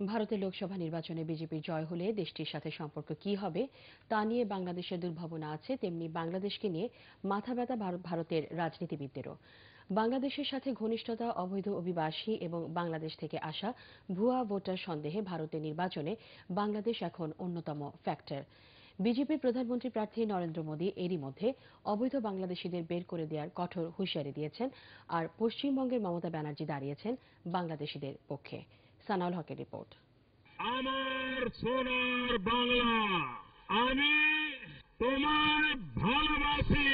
ভারতের লোকসভা নির্বাচনে বিজেপির জয় হলে দেশটির সাথে সম্পর্ক কি হবে, তা নিয়ে বাংলাদেশের দুর্ভাবনা আছে, তেমনি বাংলাদেশকে নিয়ে মাথা ব্যথা ভারতের রাজনীতিবিদদেরও। বাংলাদেশের সাথে ঘনিষ্ঠতা, অবৈধ অভিবাসী এবং বাংলাদেশ থেকে আসা ভুয়া ভোটার সন্দেহে ভারতের নির্বাচনে বাংলাদেশ এখন অন্যতম ফ্যাক্টর বিজেপির প্রধানমন্ত্রী প্রার্থী নরেন্দ্র মোদী এরই মধ্যে অবৈধ বাংলাদেশিদের বের করে দেওয়ার কঠোর হুঁশিয়ারি দিয়েছেন, আর পশ্চিমবঙ্গের মমতা ব্যানার্জি দাঁড়িয়েছেন বাংলাদেশিদের পক্ষে। সানাউল হকের রিপোর্ট। আমার সোনার বাংলা আমি তোমার ভালোবাসি।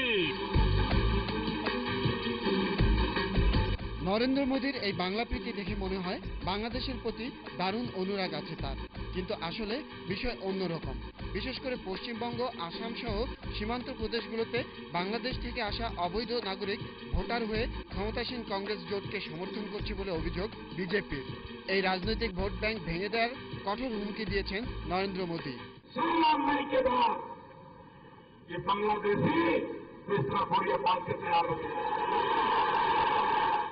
নরেন্দ্র মোদীর এই বাংলা প্রীতি দেখে মনে হয় বাংলাদেশের প্রতি দারুণ অনুরাগ আছে তার। কিন্তু আসলে বিষয় অন্যরকম। বিশেষ করে পশ্চিমবঙ্গ, আসাম সহ সীমান্ত প্রদেশগুলোতে বাংলাদেশ থেকে আসা অবৈধ নাগরিক ভোটার হয়ে ক্ষমতাসীন কংগ্রেস জোটকে সমর্থন করছে বলে অভিযোগ বিজেপির। এই রাজনৈতিক ভোট ব্যাংক ভেঙে দেওয়ার কঠোর হুমকি দিয়েছেন নরেন্দ্র মোদী।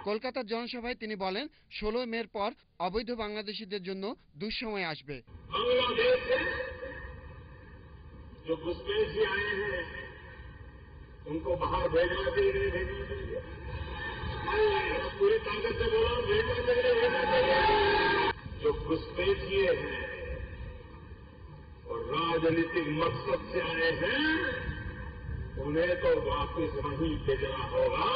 কলকাতার জনসভায় তিনি বলেন ষোলো মের পর অবৈধ বাংলাদেশিদের জন্য দুঃসময় আসবে बांग्लादेश से जो घुसपैठी आए हैं उनको बाहर भेजना चाहिए नहीं भेजना चाहिए नहीं, पूरी ताकत से बोलो भेजना चाहिए भेजना चाहिए जो घुसपैठिए हैं और राजनीतिक मकसद से आए हैं उन्हें तो वापस वहीं भेजना होगा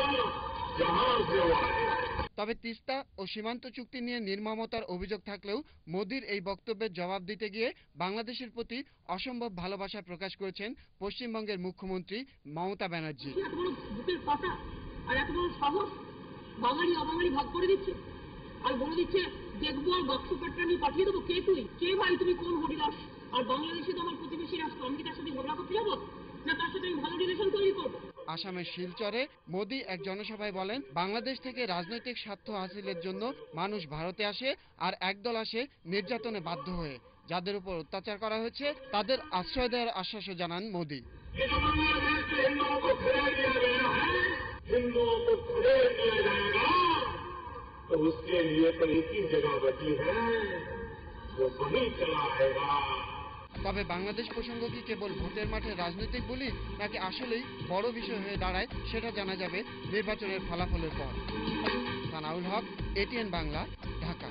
তবে তিস্তা ও সীমান্ত চুক্তি নিয়ে নির্মমতার অভিযোগ থাকলেও মোদির এই বক্তব্যের জবাব দিতে গিয়ে বাংলাদেশের প্রতি অসম্ভব ভালোবাসা প্রকাশ করেছেন পশ্চিমবঙ্গের মুখ্যমন্ত্রী মমতা ব্যানার্জি। আর বাংলাদেশে তো আমার প্রতিবেশী রাষ্ট্র, আমি সাথে ঝগড়া করতে যাব? না তার সাথে আমি ভালো রিলেশন তৈরি করব? আসামের শিলচরে মোদি এক জনসভায় বলেন বাংলাদেশ থেকে রাজনৈতিক স্বার্থ হাসিলের জন্য মানুষ ভারতে আসে আর একদল আসে নির্যাতনে বাধ্য হয়ে যাদের উপর অত্যাচার করা হয়েছে তাদের আশ্রয় দেওয়ার আশ্বাসও জানান মোদি इस बांग्लादेश से हिंदुओं को खदेड़ दिया गया है हिंदुओं को खदेड़ दिया जाएगा तो उसके लिए तो एक ही जगह बची है वो वहीं चला आएगा তবে বাংলাদেশ প্রসঙ্গ কি কেবল ভোটের মাঠে রাজনৈতিক বলি, নাকি আসলেই বড় বিষয় হয়ে দাঁড়ায়, সেটা জানা যাবে নির্বাচনের ফলাফলের পর। সানাউল হক, এটিএন বাংলা, ঢাকা।